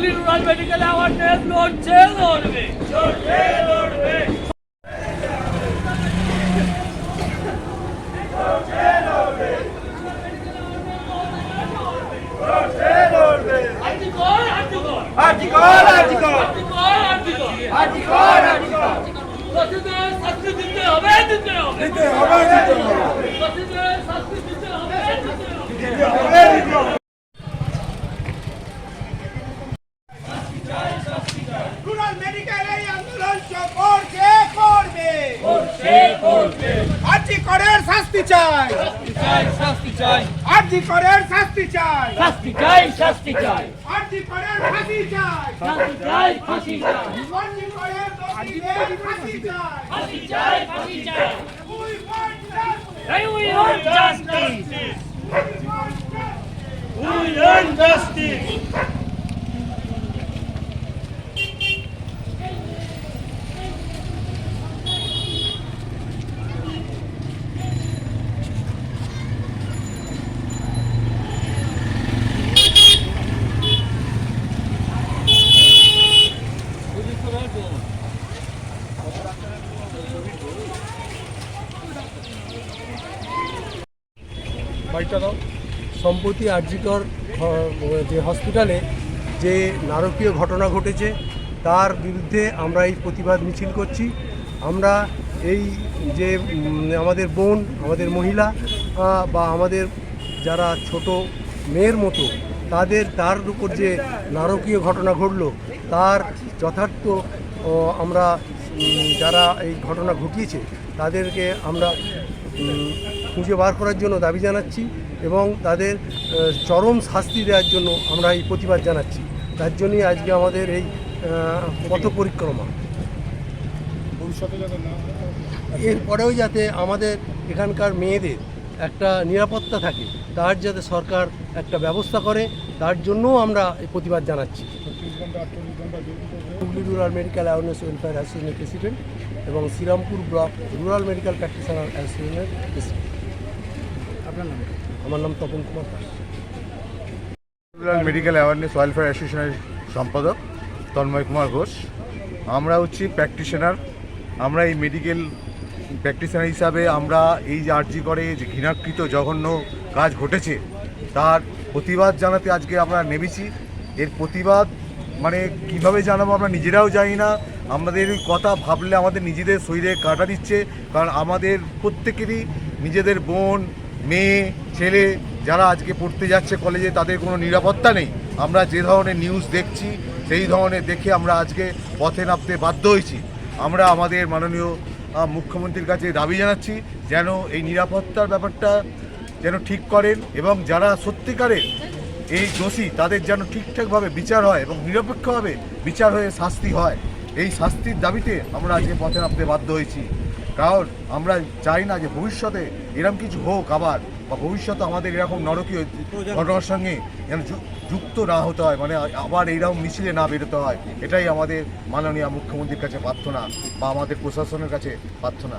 Hooghly rural medical awareness লড়ছে লড়বে লড়বে লড়বে আর্জি করের শাস্তি চাই। চাই শাস্তি চাই। আর্জি করের শাস্তি চাই। শাস্তি চাই শাস্তি চাই। আর্জি করের ফাঁসি চাই। শাস্তি চাই ফাঁসি চাই। আর্জি করের দোষীদের ফাঁসি চাই। ফাঁসি চাই ফাঁসি চাই। We want justice. Hey, we want justice. We want বাড়িটা দাও সম্প্রতি আরজিকর যে হসপিটালে যে নারকীয় ঘটনা ঘটেছে, তার বিরুদ্ধে আমরা এই প্রতিবাদ মিছিল করছি। আমরা এই যে আমাদের বোন, আমাদের মহিলা বা আমাদের যারা ছোট মেয়ের মতো, তাদের, তার উপর যে নারকীয় ঘটনা ঘটলো, তার যথার্থ আমরা যারা এই ঘটনা ঘটিয়েছে, তাদেরকে আমরা খুঁজে বার করার জন্য দাবি জানাচ্ছি এবং তাদের চরম শাস্তি দেওয়ার জন্য আমরা এই প্রতিবাদ জানাচ্ছি। তার জন্যই আজকে আমাদের এই পথ পরিক্রমা। এরপরেও যাতে আমাদের এখানকার মেয়েদের একটা নিরাপত্তা থাকে তার যাতে সরকার একটা ব্যবস্থা করে তার জন্যও আমরা এই প্রতিবাদ জানাচ্ছি। Hooghly rural medical awareness welfare অ্যাসোসিয়েশনের প্রেসিডেন্ট এবং Serampore block rural medical practitioner অ্যাসোসিয়েশনের প্রেসিডেন্ট আপনার নাম? আমার নাম Tapan Kumar Das. Medical awareness welfare অ্যাসোসিয়েশনের সম্পাদক তন্ময় কুমার ঘোষ। আমরা হচ্ছি প্র্যাকটিশনার আমরা এই মেডিকেল প্র্যাকটিশনার হিসাবে আমরা এই যে আর্জি করে যে ঘৃণাকৃত জঘন্য কাজ ঘটেছে তার প্রতিবাদ জানাতে আজকে আমরা নেমেছি। এর প্রতিবাদ মানে কীভাবে জানাব আমরা নিজেরাও জানি না। আমাদের এই কথা ভাবলে আমাদের নিজেদের শরীরে কাটা দিচ্ছে। কারণ আমাদের প্রত্যেকেরই নিজেদের বোন মেয়ে, ছেলে যারা আজকে পড়তে যাচ্ছে কলেজে তাদের কোনো নিরাপত্তা নেই। আমরা যে ধরনের নিউজ দেখছি, সেই ধরনের দেখে আমরা আজকে পথে নামতে বাধ্য হয়েছি। আমরা আমাদের মাননীয় মুখ্যমন্ত্রীর কাছে দাবি জানাচ্ছি যেন এই নিরাপত্তার ব্যাপারটা যেন ঠিক করেন এবং যারা সত্যিকারের এই দোষী, তাদের যেন ঠিকঠাকভাবে বিচার হয় এবং নিরপেক্ষভাবে বিচার হয়ে শাস্তি হয়। এই শাস্তির দাবিতে আমরা আজকে পথে নামতে বাধ্য হয়েছি। কারণ আমরা চাই না যে ভবিষ্যতে এরকম কিছু হোক আবার, বা ভবিষ্যতে আমাদের এরকম নরকীয় ঘটনার সঙ্গে যেন যুক্ত না হতে হয় মানে আবার এইরকম মিছিলে না বেরোতে হয়, এটাই আমাদের মাননীয় মুখ্যমন্ত্রীর কাছে প্রার্থনা, বা আমাদের প্রশাসনের কাছে প্রার্থনা।